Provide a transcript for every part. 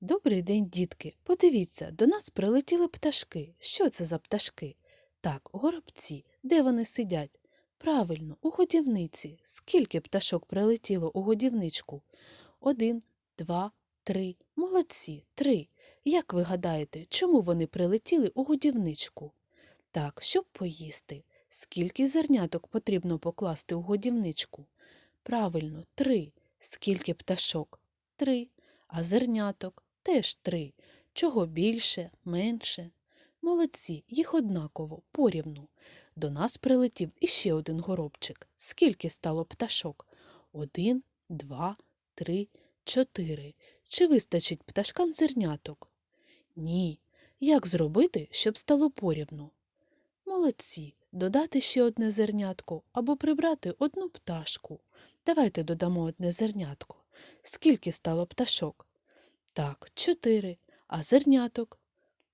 Добрий день, дітки. Подивіться, до нас прилетіли пташки. Що це за пташки? Так, горобці. Де вони сидять? Правильно, у годівниці. Скільки пташок прилетіло у годівничку? Один, два, три. Молодці, три. Як ви гадаєте, чому вони прилетіли у годівничку? Так, щоб поїсти. Скільки зерняток потрібно покласти у годівничку? Правильно, три. Скільки пташок? Три. А зерняток теж три. Чого більше, менше? Молодці, їх однаково, порівну. До нас прилетів іще один горобчик. Скільки стало пташок? Один, два, три, чотири. Чи вистачить пташкам зерняток? Ні. Як зробити, щоб стало порівну? Молодці, додати ще одне зернятко або прибрати одну пташку. Давайте додамо одне зернятко. Скільки стало пташок? Так, чотири. А зерняток?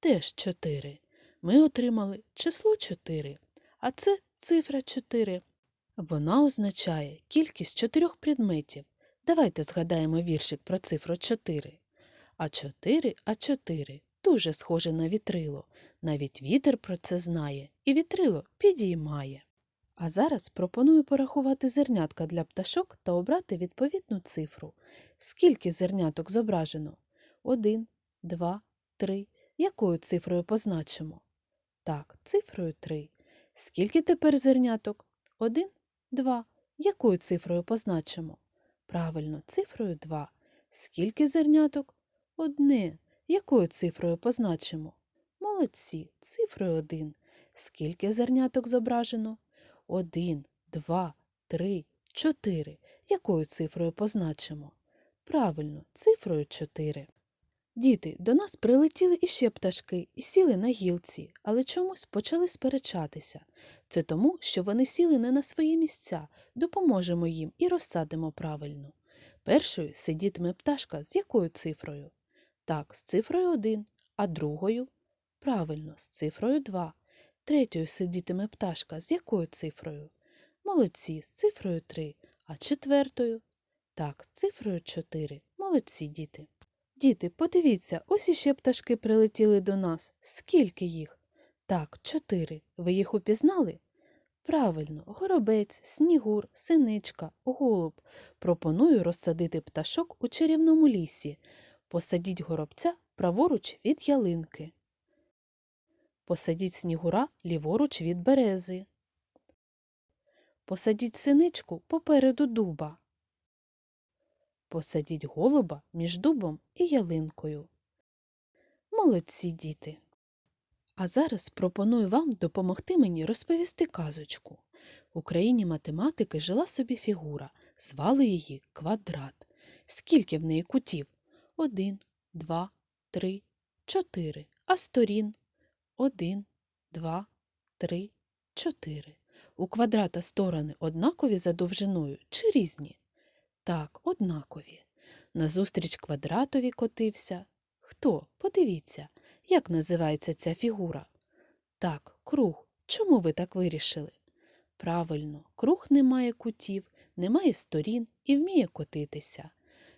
Теж чотири. Ми отримали число чотири. А це цифра чотири. Вона означає кількість чотирьох предметів. Давайте згадаємо віршик про цифру чотири. А чотири, а чотири. Дуже схоже на вітрило. Навіть вітер про це знає, і вітрило підіймає. А зараз пропоную порахувати зернятка для пташок та обрати відповідну цифру. Скільки зерняток зображено? Один, два, три. Якою цифрою позначимо? Так, цифрою три. Скільки тепер зерняток? Один, два. Якою цифрою позначимо? Правильно, цифрою два. Скільки зерняток? Одне. Якою цифрою позначимо? Молодці, цифрою один. Скільки зерняток зображено? Один, два, три, чотири. Якою цифрою позначимо? Правильно, цифрою чотири. Діти, до нас прилетіли іще пташки і сіли на гілці, але чомусь почали сперечатися. Це тому, що вони сіли не на свої місця, допоможемо їм і розсадимо правильно. Першою сидітиме пташка з якою цифрою? Так, з цифрою 1, а другою? Правильно, з цифрою 2. Третьою сидітиме пташка з якою цифрою? Молодці, з цифрою 3, а четвертою? Так, з цифрою 4. Молодці, діти. Діти, подивіться, ось іще пташки прилетіли до нас. Скільки їх? Так, чотири. Ви їх упізнали? Правильно, горобець, снігур, синичка, голуб. Пропоную розсадити пташок у чарівному лісі. Посадіть горобця праворуч від ялинки. Посадіть снігура ліворуч від берези. Посадіть синичку попереду дуба. Посадіть голуба між дубом і ялинкою. Молодці діти. А зараз пропоную вам допомогти мені розповісти казочку. В Україні математики жила собі фігура, звали її квадрат. Скільки в неї кутів? Один, два, три, чотири. А сторін? Один, два, три, чотири. У квадрата сторони однакові за довжиною чи різні? Так, однакові. Назустріч квадратові котився. Хто? Подивіться, як називається ця фігура? Так, круг. Чому ви так вирішили? Правильно, круг не має кутів, не має сторін і вміє котитися.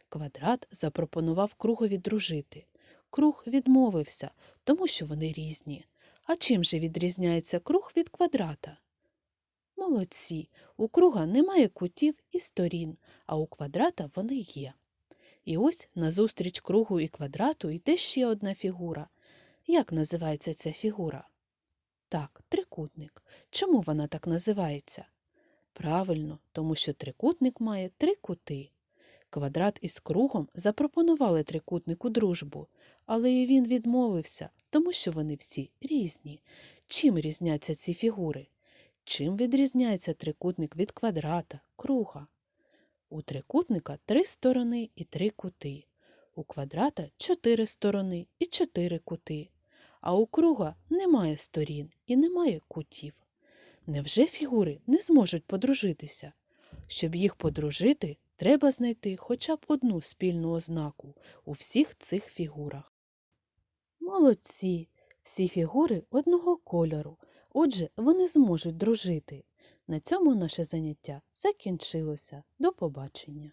Квадрат запропонував кругові дружити. Круг відмовився, тому що вони різні. А чим же відрізняється круг від квадрата? Молодці, у круга немає кутів і сторін, а у квадрата вони є. І ось назустріч кругу і квадрату йде ще одна фігура. Як називається ця фігура? Так, трикутник. Чому вона так називається? Правильно, тому що трикутник має три кути. Квадрат із кругом запропонували трикутнику дружбу, але і він відмовився, тому що вони всі різні. Чим різняться ці фігури? Чим відрізняється трикутник від квадрата, круга? У трикутника три сторони і три кути. У квадрата чотири сторони і чотири кути. А у круга немає сторін і немає кутів. Невже фігури не зможуть подружитися? Щоб їх подружити, треба знайти хоча б одну спільну ознаку у всіх цих фігурах. Молодці! Всі фігури одного кольору, отже, вони зможуть дружити. На цьому наше заняття закінчилося. До побачення.